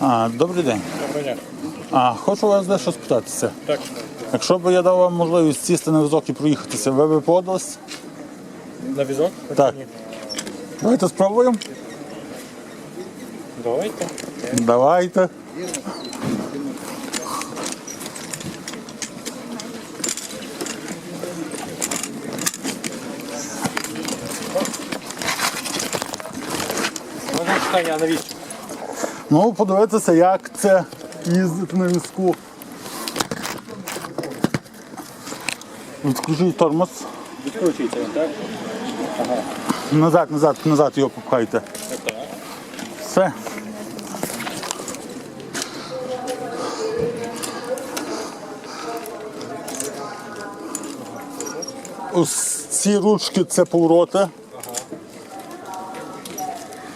А, добрий день. Доброго дня. А хочу вас дещо спитатися. Так, Якщо б я дав вам можливість сісти на візок і проїхатися, ви б погодились? на візок? Так. Ні. Давайте спробуємо. Давайте. Давайте. Питання, навіщо? Ну, подивитися, як це їздити на візку. Відключіть тормоз. Відкручується він, так? Назад, назад, назад його попхайте. Все. Ось ці ручки це повороти.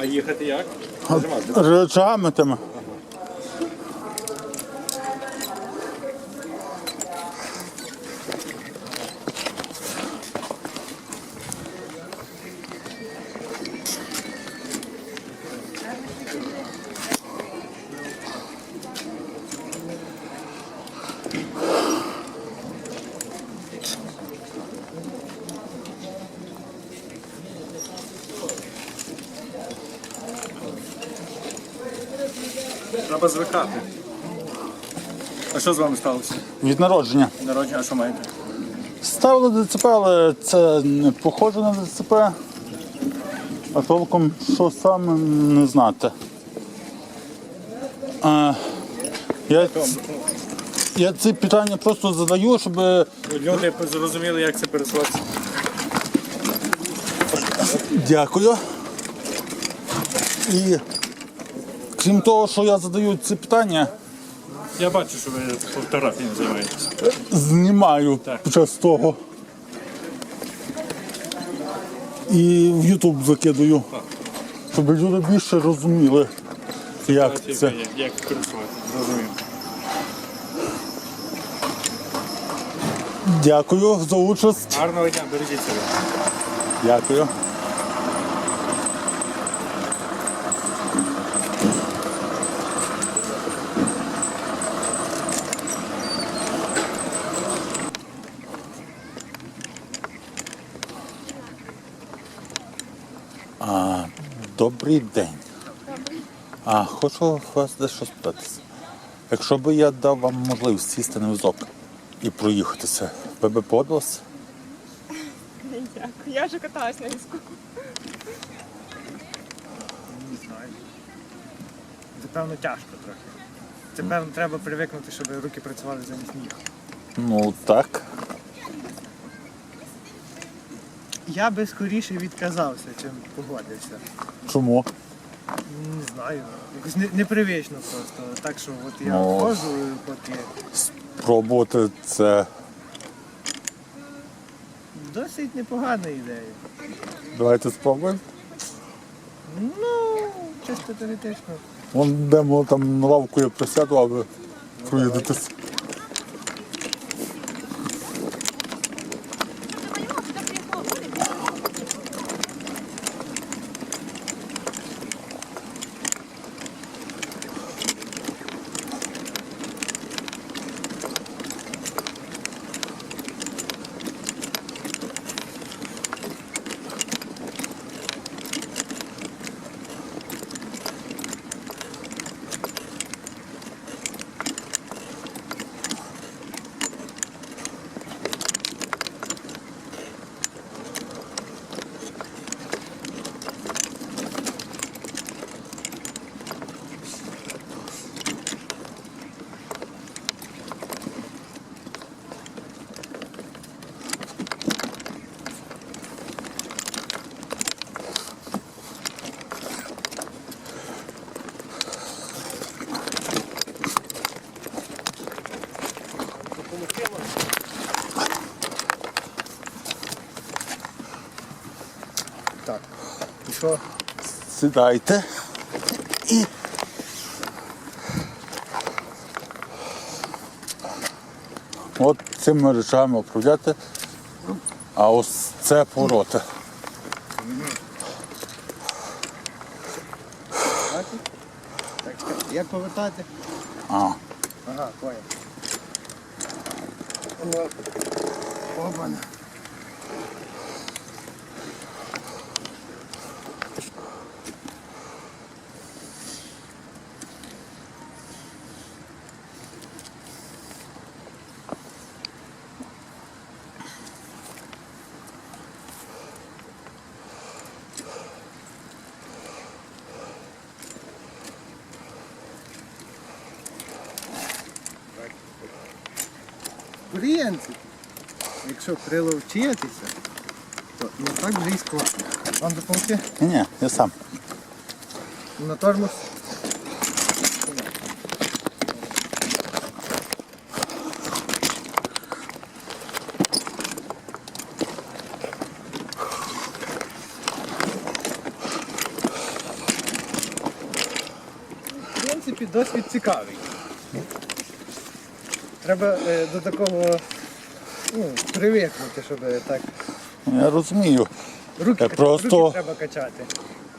А їхати як? Нажимати. Речами тими. Треба звикати. А що з вами сталося? Від народження. Народження, а що маєте? Ставили ДЦП, але це не похоже на ДЦП. А толком що саме не знати. А, я, я ці питання просто задаю, щоб Люди зрозуміли, як це пересуватися. Дякую. І крім того, що я задаю ці питання, Я бачу, що ви фотографіями займаєтесь. знімаю Так. під час того. І в Ютуб закидаю, щоб люди більше розуміли, як це. Як, як пересуватися. Зрозумів. Дякую за участь. Гарного дня, бережіть себе. Дякую. А, добрий день. А хочу вас дещо спитатися. Якщо б я дав вам можливість сісти на візок і проїхатися, ви б погодилися? Дякую. Я вже каталась на візку. Не знаю. Це певно тяжко трохи. Це певно треба привикнути, щоб руки працювали замість ніг. Ну так. Я би скоріше відказався, чим погодився. Чому? Не знаю. Якось не- непривично просто. Так що от я Ну. ходжу, поки Спробувати це. досить непогана ідея. Давайте спробуємо. Ну, чисто теоретично. Вон йдемо там на лавку я присяду, а ви Сідайте. І. От цими речами управляти. А ось це повороти. Так, Як повертати? А, Ага, понял. Оп. Опана. В принципі, якщо приловчитися, то не так вже й складно. Вам допомогти? ні, ні, я сам. На тормоз. В принципі, досвід цікавий. Треба е, до такого ну, привикнути, щоб так. Я розумію. Руки, Я качати, просто- руки треба качати.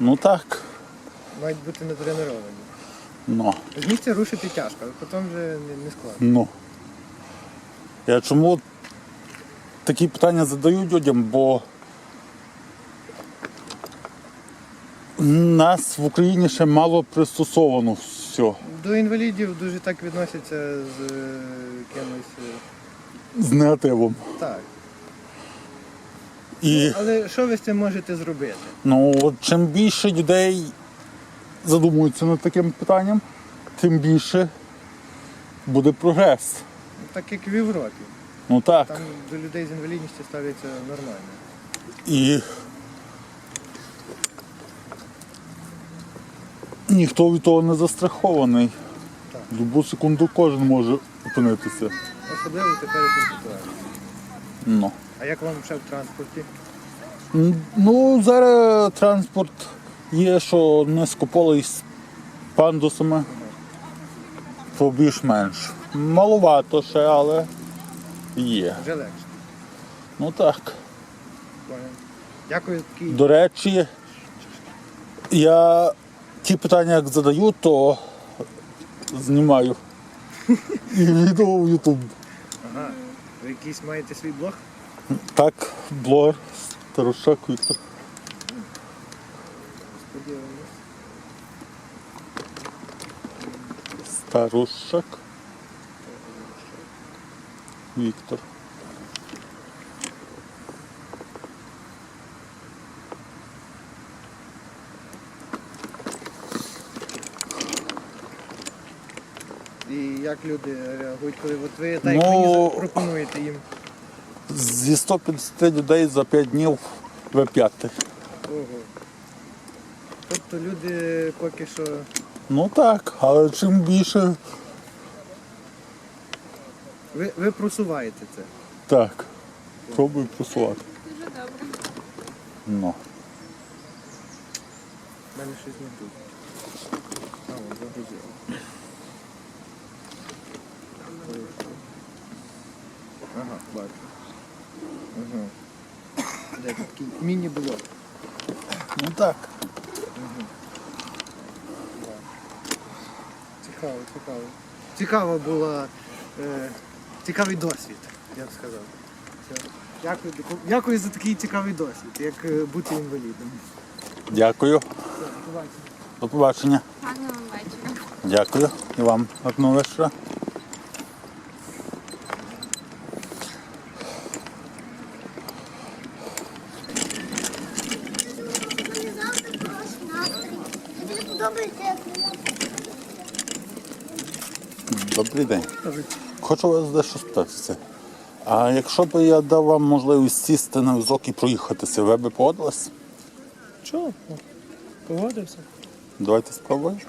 Ну так. Мають бути натреновані. Ну, З місця рушити тяжко, але потім вже не, не складно. ну. Я чому такі питання задаю людям, бо нас в Україні ще мало пристосовано все. До інвалідів дуже так відносяться з е, кимось. З негативом. Так. І Але що ви з цим можете зробити? ну, от чим більше людей задумуються над таким питанням, тим більше буде прогрес. Так як в Європі. Ну так. Там до людей з інвалідністю ставляться нормально. І ніхто від того не застрахований. Так. В будь-яку секунду кожен може опинитися. Особливо в теперішній ситуації. Ну. А як вам ще в транспорті? Ну, зараз транспорт є, що не скополий з пандусами, то більш-менш. Маловато ще, але є. Вже легше. Ну так. Дякую такий. До речі, я ті питання, як задаю, то знімаю. І відео в YouTube. Ага. Ви якийсь маєте свій блог? Так, блогер Старушак Віктор. Подивимось. Старушак Віктор. Як люди реагують, коли от ви так Ну, мені пропонуєте їм. Зі 150 людей за 5 днів В5. Ого. Тобто люди поки що. Ну так, але чим більше, Ви, ви просуваєте це. так. Пробую просувати. Дуже добре. Ну. У мене щось не тут. А, от загрузило. Ага, бачу. Де такий міні-блок. Ну так. Цікаво, цікаво. Цікава була. Е, цікавий досвід, я б сказав. Дякую, дякую за такий цікавий досвід, як е, бути інвалідом. Дякую. Все. До побачення. Гарного вам вечора. Дякую. І вам гарного вечора. Мені завжди хороший настрій. Тобі не подобається, як я. Добрий день. Хочу вас дещо спитатися. А якщо б я дав вам можливість сісти на візок і проїхатися, ви б погодились? Чого? Погодився. Давайте спробуємо.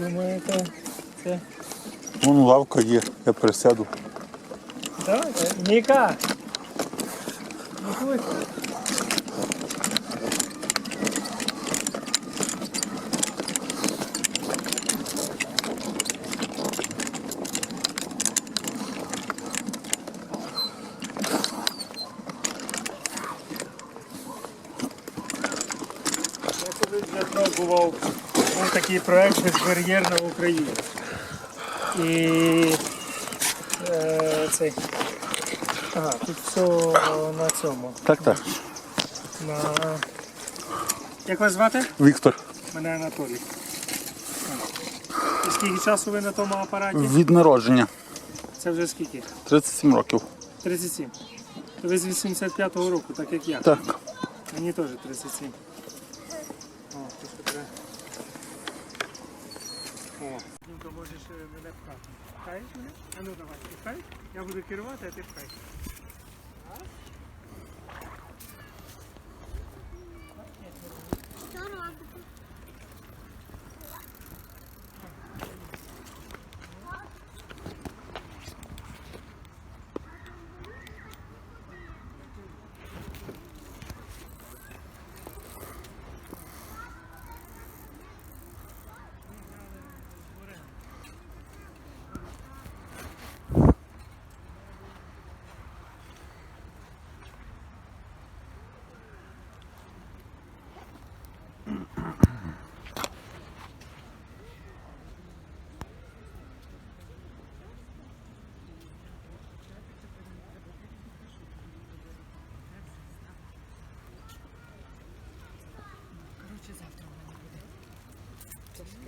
Думаю, це. це... Вон лавка є, я пересяду. Давай, Ніка! Ніка. Колись був такий проект безбар'єрна Україна. І е, цей. Ага, тут все на цьому. Так, так. На... Як вас звати? Віктор, Мене Анатолій. І скільки часу ви на тому апараті? від народження. Це вже скільки? 37 років. 37. То ви з 85-го року, так як я. Так. Мені теж 37. О, то що треба. О. Ну, то можеш е, мене пхати. Пхаєш мене? А ну давай, пхай. Я буду керувати, а ти пхай. Що робите?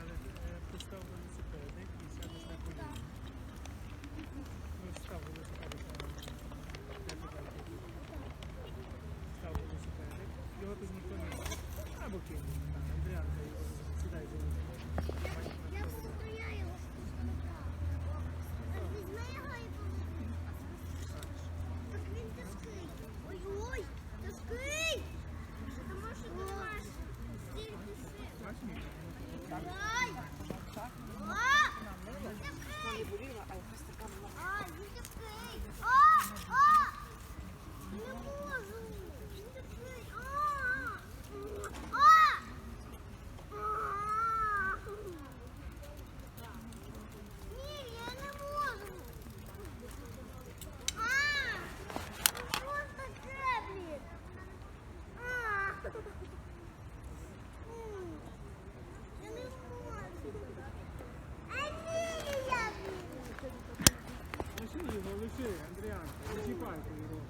Але постав велосипеди і сядеш на коліна. Ну, став велосипеди. Став велосипеди. Його тут ніхто не бачить. Або кинь. Андріанка, сідай за ним. Я постояю його. Візьми його і поверни. Так він тяжкий. Ой-ой, тяжкий. Тому що ти маєш стільки сил. Давай. О! Він тяжкий. А, він тяжкий. О, о! Не можу. Він тяжкий. А! А! Ні, я не можу. А! Що ж таке, блін? А! М, Я не можу. А ні, я, блін. Лиши його, лиши, Андріанка. Не чіпайте його.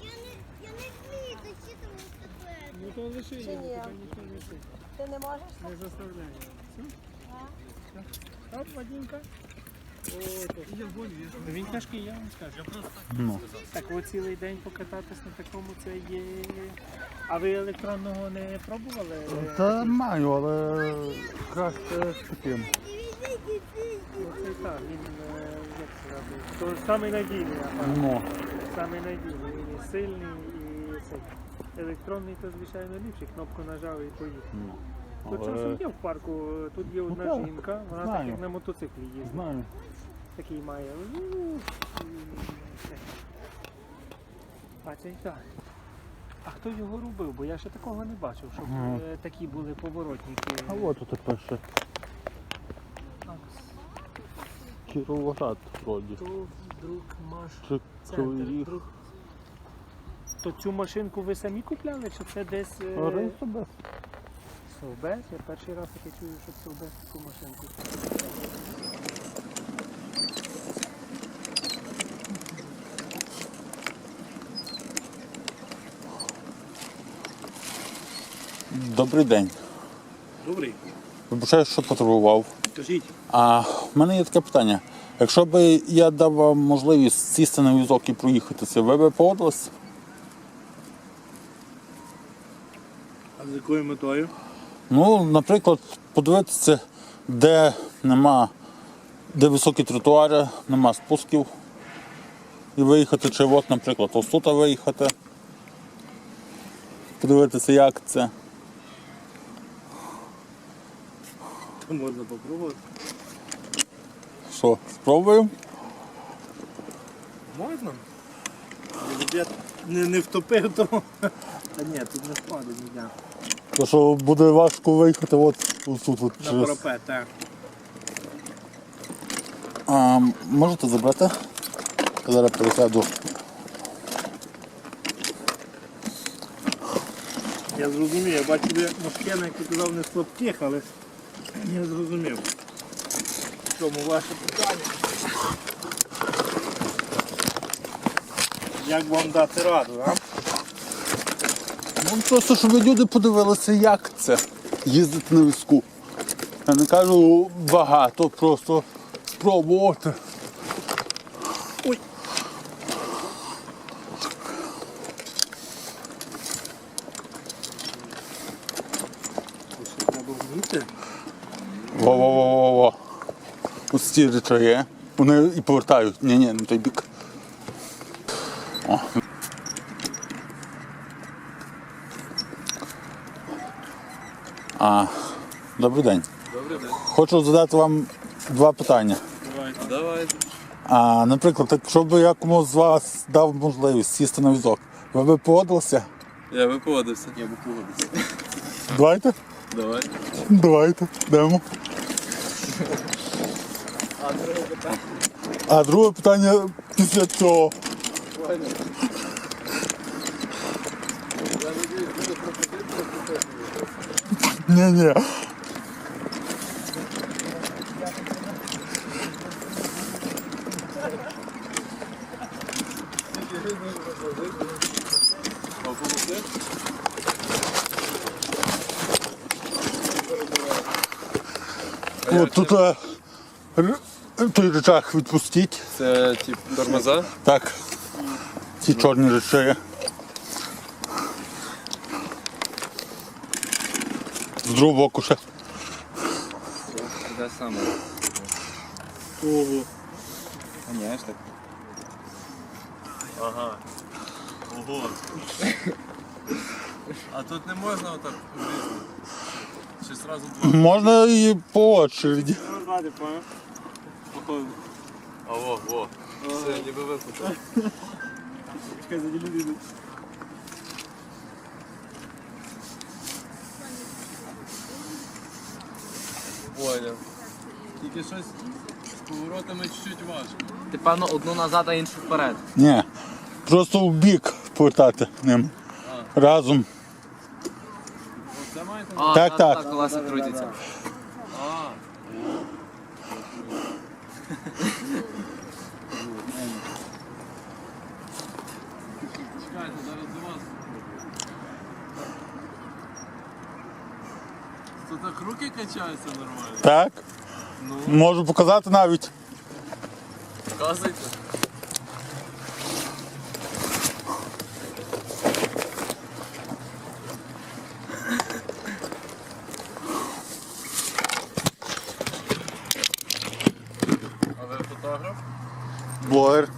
Я не, я не вмію тащити велосипед. Ну то лиши його, тебе ніхто не сить. Ти не можеш? Не. Все? Оп, Вадінка. О. Він тяжкий, я вам скажу. Ну. Так от цілий день покататись на такому це є. А ви електронного не пробували? Та маю, але краще з таким. Оце так, він е, як це робить. То самий надійний апарат. Ну. Самий надійний. Він і сильний і цей. Електронний то звичайно ліпший, кнопку нажав і поїхав. ну. Тут Але часом є в парку, тут є одна так, жінка, вона так знаю. як на мотоциклі їздить. знаю. Такий має. ну, це. А це й так. А хто його робив? Бо я ще такого не бачив, щоб Ага. е, такі були поворотники. А от тут пише Кіровоград вроді. То друг маш Чи центр. Друг... То цю машинку ви самі купляли, чи це десь е, Рейсобес? Совбез? Я перший раз таке чую, що Совбез таку машинку. Добрий день. Добрий. Вибачаю, що потребував. Кажіть. А в мене є таке питання. Якщо б я дав вам можливість сісти на візок і проїхатися, ви б погодились? А з якою метою? Ну, наприклад, подивитися, де нема, де високі тротуари, нема спусків. І виїхати, чи от, наприклад, ось тут виїхати. Подивитися, як це. То можна попробувати. Що, спробуємо? Можна. Не, не втопив, то. Та ні, тут не впаде ніяк. То що буде важко виїхати от тут. От, На через... парапет, так. А, можете забрати? Я зараз пересяду. Я зрозумів, я бачу, де машина, як ти казав, не слабких, але я зрозумів. В чому ваше питання? Як вам дати раду, а? Ну, просто щоб люди подивилися, як це їздити на візку. Я не кажу багато, просто спробувати. Ой. Во-во-во-во-во. Ось ці речаги. Вони і повертають. Ні, ні, не той бік. О. А, добрий день. Добрий день. Хочу задати вам два питання. Давайте. А, наприклад, якщо б я комусь з вас дав можливість сісти на візок, ви б погодилися? Я би погодився. Я би погодився. Давайте? Давай. Давайте, йдемо. А друге питання після цього. Ні, ні. От тут е, р- той речах відпустіть. Це тип тормоза. Так. Ці чорні речі. З другого боку ще. Де саме? Ого. Конечно. Ага. Ого. А тут не можна отак врізати? Чи зразу два? Можна і по очереді. Понял? Походу. А во, во. Все, ніби випутав. Чекай, за люди. Поняв. Тільки щось з поворотами чуть-чуть важко. Ти певно одну назад, а іншу вперед. Ні. Просто в бік повертати ним. Разом. А, Так, та- так. та, колеса крутяться. А. Чекайте, зараз до вас. То так руки качаються нормально. Так. Ну, Можу показати навіть. показуйте. А ви фотограф? Блогер.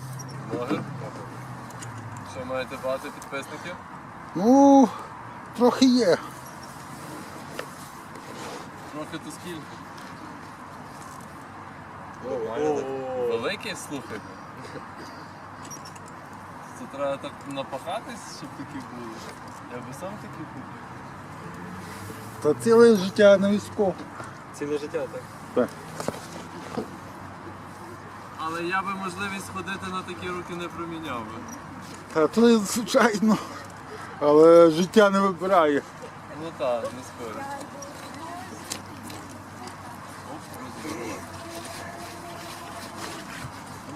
Блогер? Що маєте багато підписників? Ну, трохи є. Трохи то скільки? Нормально так. Великий, слухайте. Це треба так напахатись, щоб такі були. Я би сам такі хотів. Та ціле життя на візку. Ціле життя, так? Так. Але я би можливість ходити на такі руки не проміняв би. Та то звичайно. Але життя не вибирає. Ну так, не спорю.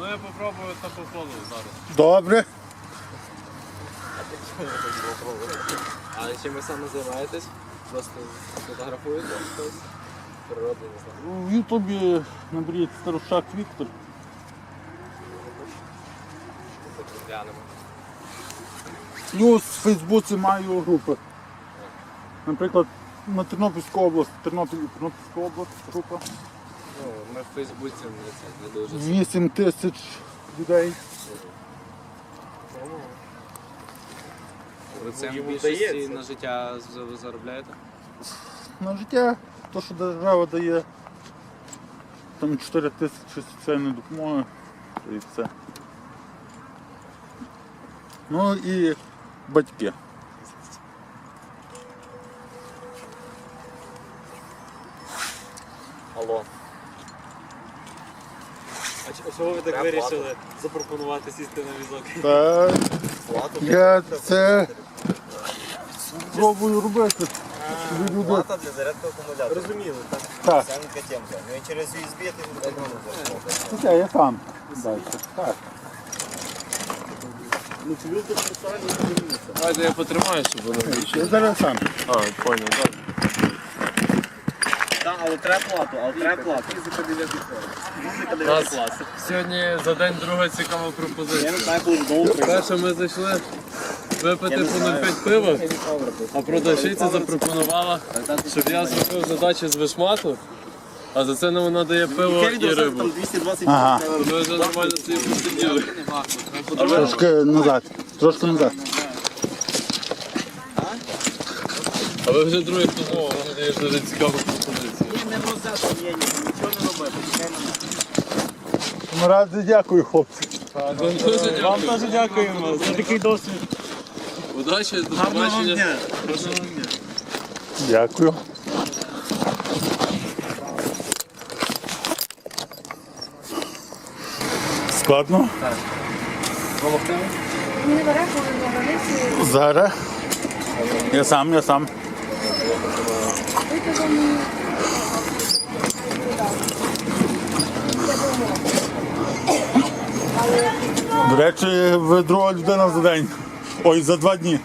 Ну я попробую та попробую зараз. Добре. А чим ви саме займаєтесь? Просто фотографуєте щось? Природу, не знаю. В Ютубі наберіть старушак Віктор. Так глянемо. Плюс в Фейсбуці маю групи. Наприклад, на Тернопільську область, Тернопіль, Тернопільська область група. Ну, в Фейсбуці не, це, не дуже. 8 тисяч людей. Ви цим в більшості на життя з- заробляєте? На життя, то, що держава дає там 4 тисячі соціальної допомоги, і все. Ну і батьки. Чого ви так вирішили запропонувати сісти на візок? Та я це пробую робити. Плата для зарядки акумулятора. Розуміло, так. Так, Саменька темка. Ну і через USB ти не можеш я, я сам. Далі. Так. Давайте я потримаю, щоб воно більше. Я зараз сам. А, понял, добре. Так, але треба плату, але треба плату. Фізика 9 Фізика 9 клас. Сьогодні за день друга цікава пропозиція. не Перше ми зайшли випити по 0,5 пива, а продавщиця запропонувала, щоб я зробив задачі з вишмату, а за це нам вона дає пиво і рибу. там Ага. Ми вже нормально собі посиділи. Трошки назад. Трошки назад. А ви вже другий познову, мені дає дуже цікаву пропозицію. Ну, ради дякую, хлопці. Вам дуже дякую. Дуже дякуємо за такий досвід. Удачі, до побачення. Дякую. Складно? Так. Зараз. Я сам, я сам. До речі, ви друга людина за день. Ой, за два дні.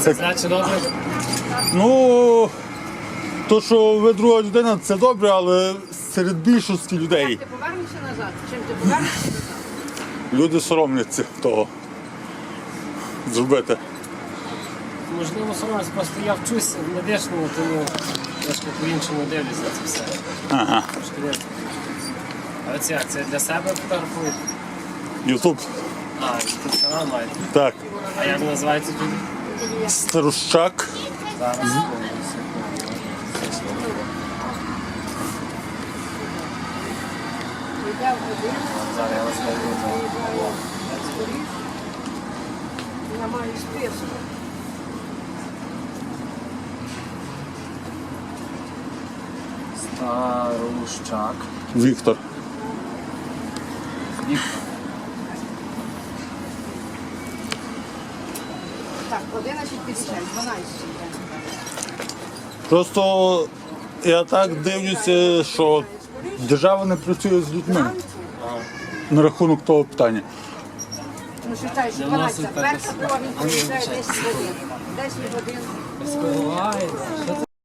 Це значить добре. Ну, то, що ви друга людина, це добре, але серед більшості людей Ти повернешся назад? Чим ти повернешся назад? люди соромляться того зробити. Можливо, соромлюсь, просто я вчусь в медичному, тому трошки по-іншому дивлюся це все. Ага. Трошки. А це як? Для себе фотографуєте? Ютуб. А, тут канал маєте. Так. А як називається тут? Старощак. Зараз. Зараз я вас знайду. Я маю список. Старущак. Віктор. Так, 11.50, 12. Просто я так дивлюся, що держава не працює з людьми на рахунок того питання. Ну, считай, що 12. Перша приїжджає 10 годин. 10 годин. Це